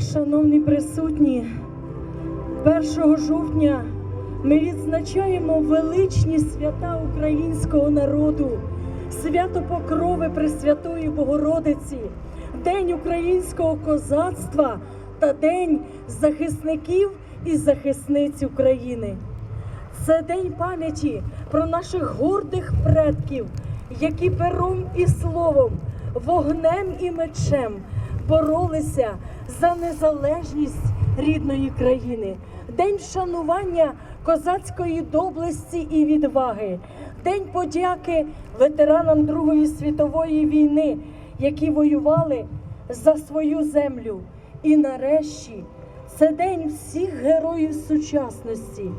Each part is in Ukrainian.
Шановні присутні, 1 жовтня ми відзначаємо величні свята українського народу, свято Покрови Пресвятої Богородиці, День українського козацтва та День захисників і захисниць України. Це день пам'яті про наших гордих предків, які пером і словом, вогнем і мечем боролися за незалежність рідної країни. День вшанування козацької доблесті і відваги, день подяки ветеранам Другої світової війни, які воювали за свою землю. І нарешті це день всіх героїв сучасності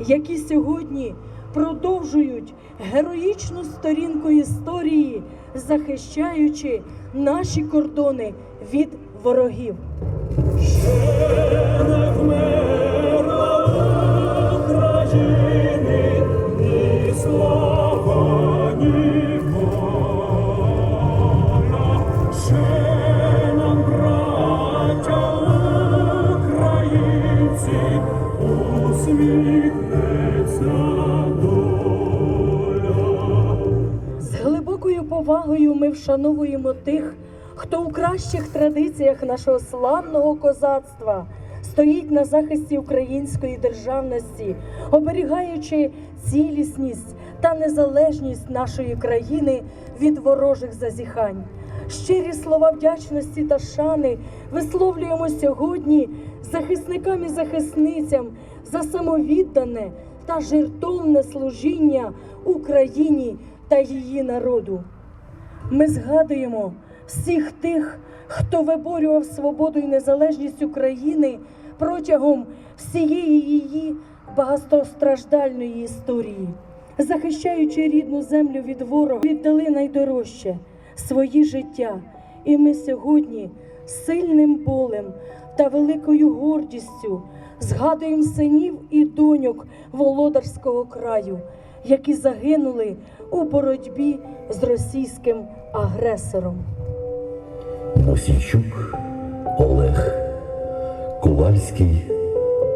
які сьогодні продовжують героїчну сторінку історії, захищаючи наші кордони від ворогів. Повагою ми вшановуємо тих, хто у кращих традиціях нашого славного козацтва стоїть на захисті української державності, оберігаючи цілісність та незалежність нашої країни від ворожих зазіхань. Щирі слова вдячності та шани висловлюємо сьогодні захисникам і захисницям за самовіддане та жертовне служіння Україні та її народу. Ми згадуємо всіх тих, хто виборював свободу і незалежність України протягом всієї її багатостраждальної історії, захищаючи рідну землю від ворога, віддали найдорожче свої життя. І ми сьогодні сильним болем та великою гордістю згадуємо синів і доньок володарського краю, які загинули у боротьбі з російським агресором. Мосійчук Олег, Ковальський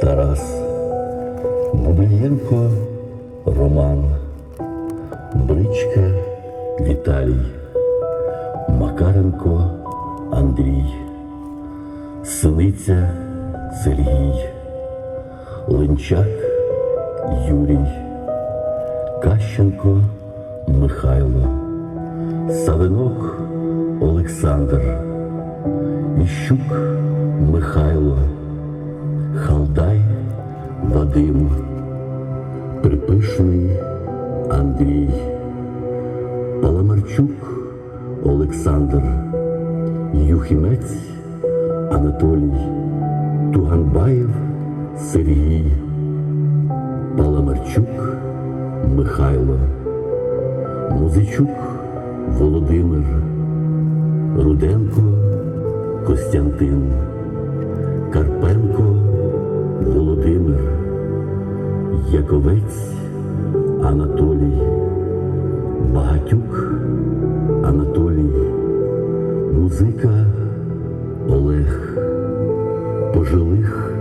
Тарас, Бублієнко Роман, Бричка Віталій, Макаренко Андрій, Синиця Сергій, Ленчак Юрій, Кащенко Михайло, Савинок Олександр, Іщук Михайло, Халдай Вадим, Припишний Андрій, Паламарчук Олександр, Юхімець Анатолій, Туганбаєв Сергій, Михайло, Музичук Володимир, Руденко Костянтин, Карпенко Володимир, Яковець Анатолій, Багатюк Анатолій, Музика Олег, Пожилих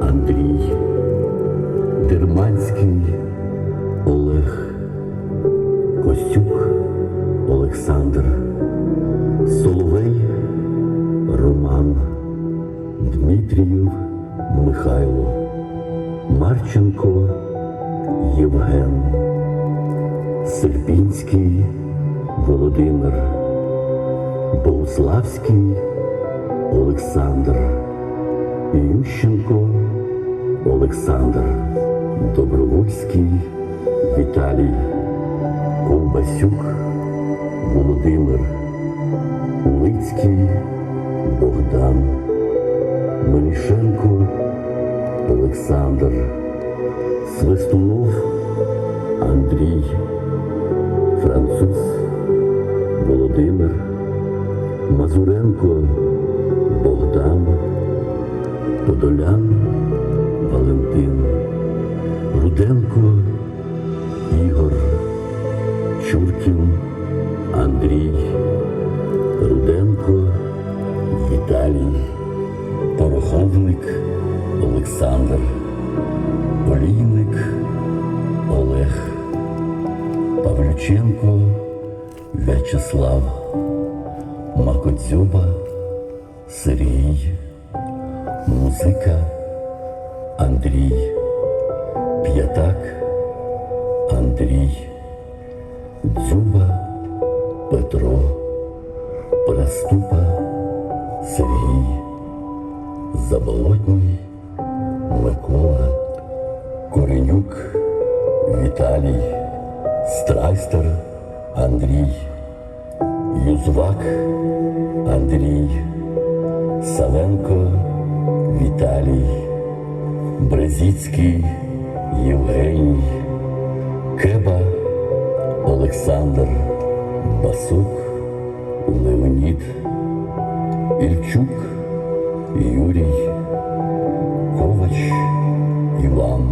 Андрій, Дерманський Костюк Олександр, Соловей Роман, Дмитрієв Михайло, Марченко Євген, Серпінський Володимир, Богуславський Олександр, Ющенко Олександр, Добровольський Віталій, Ковбасюк Володимир, Улицький Богдан, Мелішенко Олександр, Свистунов Андрій, Француз Володимир, Мазуренко Богдан, Подолян Валентин, Руденко Ігор, Чуркін Андрій, Руденко Віталій, Верховник Олександр, Олійник Олег, Павлюченко В'ячеслав, Макодзюба Сергій, Музика Андрій, П'ятак Андрій, Дзюба Петро, Приступа Сергій, Заболотній Микола, Коренюк Віталій, Страйстер Андрій, Юзвак Андрій, Савенко Віталій, Брезіцький Євгеній, Кеба Олександр, Басук Леонід, Ільчук Юрій, Ковач Іван,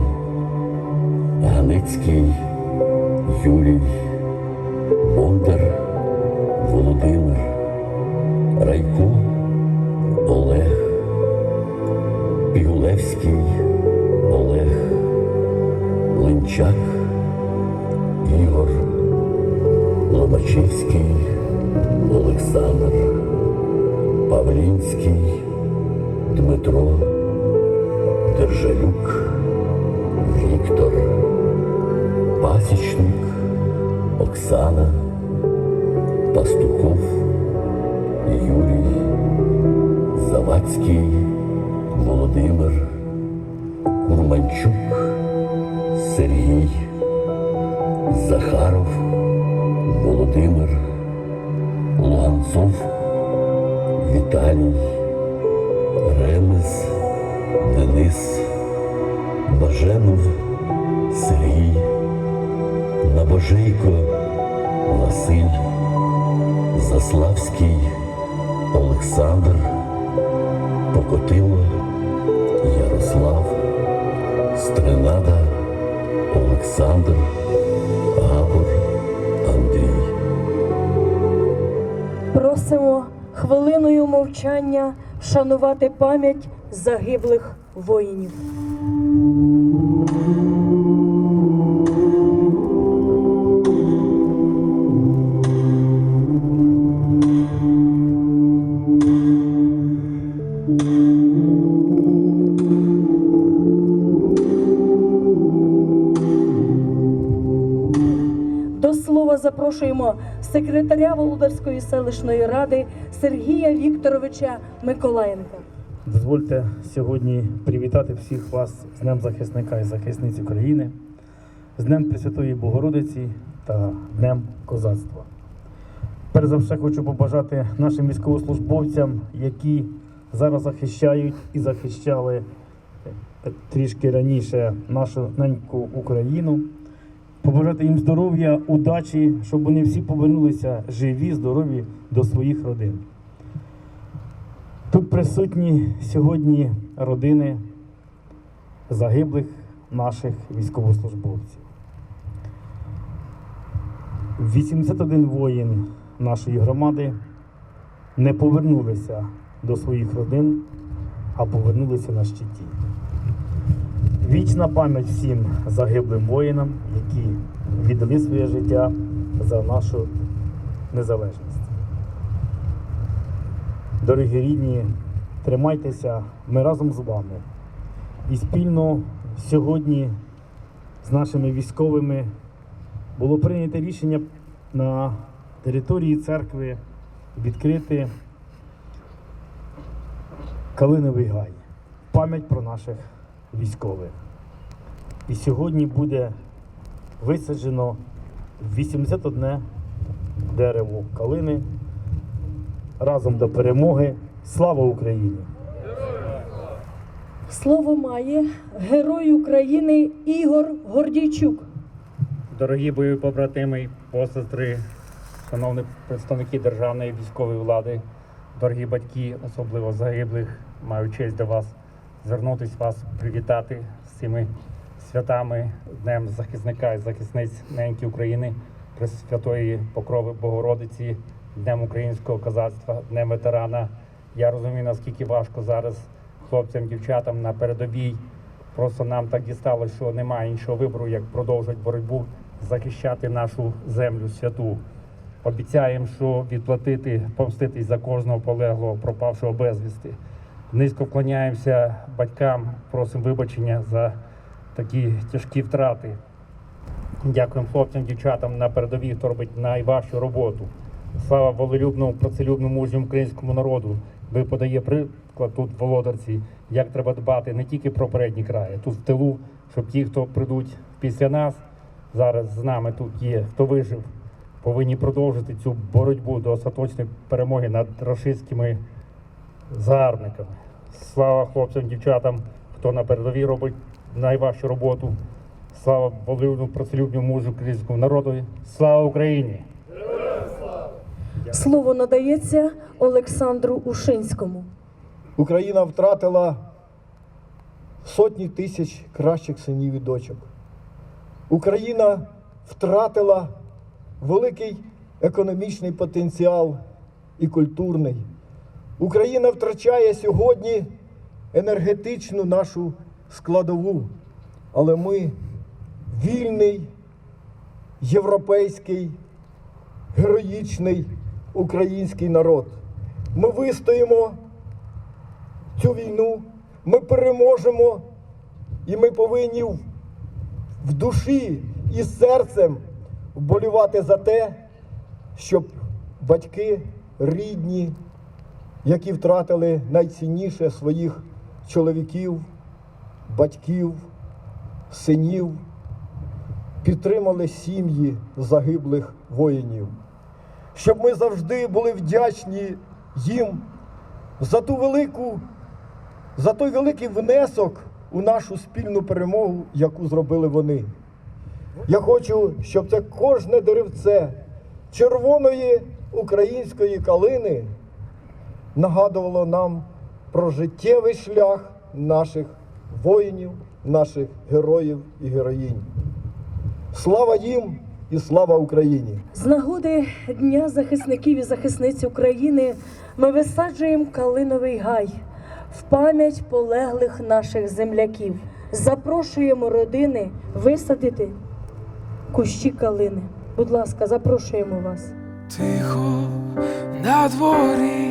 Ганицький Юрій, Бондар Володимир, Райко Олег, Пігулевський Олег, Линчак Павлінський Дмитро, Держалюк Віктор, Пасічник Оксана, Пастухов Юрій, Завадський Володимир, Курманчук Сергій, Захаров Володимир, Луганцов Віталій, Ремес Денис, Баженов Сергій, Набожейко Василь, Заславський Олександр, Покотило Ярослав, Стренада Олександр, Габор Андрій. Просимо хвилиною мовчання вшанувати пам'ять загиблих воїнів. Запрошуємо секретаря Володарської селищної ради Сергія Вікторовича Миколаєнка. Дозвольте сьогодні привітати всіх вас з Днем захисника і захисниць України, з Днем Пресвятої Богородиці та Днем козацтва. Перш за все хочу побажати нашим військовослужбовцям, які зараз захищають і захищали е, трішки раніше нашу неньку Україну. Побажати їм здоров'я, удачі, щоб вони всі повернулися живі, здорові до своїх родин. Тут присутні сьогодні родини загиблих наших військовослужбовців. 81 воїн нашої громади не повернулися до своїх родин, а повернулися на щиті. Вічна пам'ять всім загиблим воїнам, які віддали своє життя за нашу незалежність. Дорогі рідні, тримайтеся, ми разом з вами. І спільно сьогодні з нашими військовими було прийнято рішення на території церкви відкрити Калиновий гай. Пам'ять про наших військових. І сьогодні буде висаджено 81 дерево калини разом до перемоги. Слава Україні! Слово має герой України Ігор Гордійчук. Дорогі бойові побратими, посестри, шановні представники державної військової влади, дорогі батьки, особливо загиблих, маю честь до вас звернутися, вас привітати з цими святами, Днем захисника і захисниць неньки України, Пресвятої Покрови Богородиці, Днем українського козацтва, Днем ветерана. Я розумію, наскільки важко зараз хлопцям, дівчатам на передовій. Просто нам так дісталося, що немає іншого вибору, як продовжувати боротьбу, захищати нашу землю святу. Обіцяємо, що відплатити, помститись за кожного полеглого, пропавшого безвісти. Низько вклоняємося батькам, просимо вибачення за такі тяжкі втрати. Дякуємо хлопцям, дівчатам на передовій, хто робить найважчу роботу. Слава волелюбному, працелюбному мужньому українському народу. Ви подає приклад тут Володарці, як треба дбати не тільки про передні краї, тут в тилу, щоб ті, хто прийдуть після нас, зараз з нами тут є, хто вижив, повинні продовжити цю боротьбу до остаточної перемоги над рашистськими загарбниками. Слава хлопцям, дівчатам, хто на передовій робить найважчу роботу. Слава волелюбному, працелюбному мужу українському народу. Слава Україні! Слово надається Олександру Ушинському. Україна втратила сотні тисяч кращих синів і дочок. Україна втратила великий економічний потенціал і культурний. Україна втрачає сьогодні енергетичну нашу складову. Але ми вільний, європейський, героїчний український народ. Ми вистоїмо цю війну, ми переможемо, і ми повинні в- душі і серцем вболівати за те, щоб батьки рідні, які втратили найцінніше своїх чоловіків, батьків, синів, підтримали сім'ї загиблих воїнів, щоб ми завжди були вдячні їм за ту велику, за той великий внесок у нашу спільну перемогу, яку зробили вони. Я хочу, щоб це кожне деревце червоної української калини нагадувало нам про життєвий шлях наших воїнів, наших героїв і героїнь. Слава їм і слава Україні! З нагоди Дня захисників і захисниць України ми висаджуємо калиновий гай в пам'ять полеглих наших земляків. Запрошуємо родини висадити кущі калини. Будь ласка, запрошуємо вас. Тихо на дворі,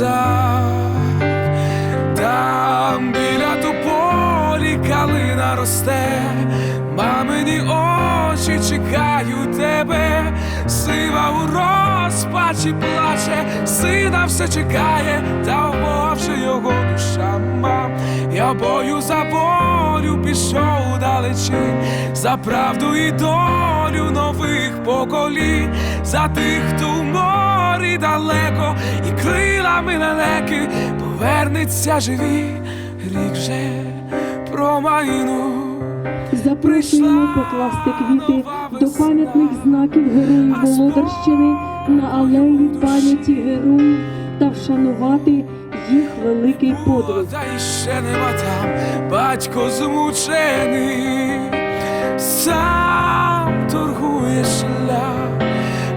молодий там біля тополі калина росте, мамині очі чекають тебе, сива у розпачі плаче, сина все чекає, та в його душа мам. Я бою за волю пішов далечінь, за правду і долю нових поколінь, за тих, хто в морі далеко, і крилами лелеки повернеться живі, рік вже промайнув. Запрошуємо покласти квіти до пам'ятних знаків героїв Володарщини на алеї пам'яті героїв та вшанувати їх великий подвиг. Іще нема там. Батько змучений, сам торгує шлях,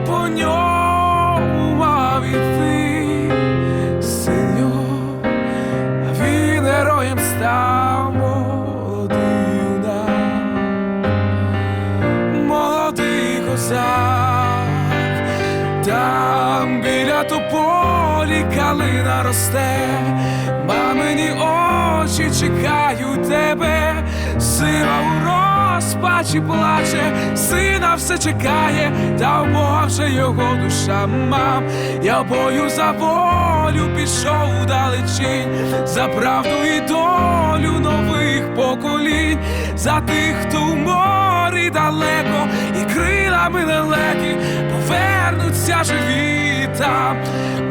по ньому мав іти син а він героєм став калина росте, мамині очі чекають тебе, сила у розпачі плаче, сина все чекає, та в його душа мам. Я бою за волю пішов далечінь, за правду і долю нових поколінь, за тих, хто в морі далеко, і крилами лелеки повернуться живі там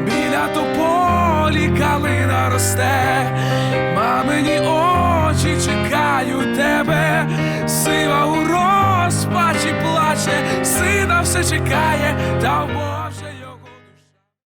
біля тополі калина росте, мамині очі чекають тебе, сива у розпачі плаче, сина все чекає, та в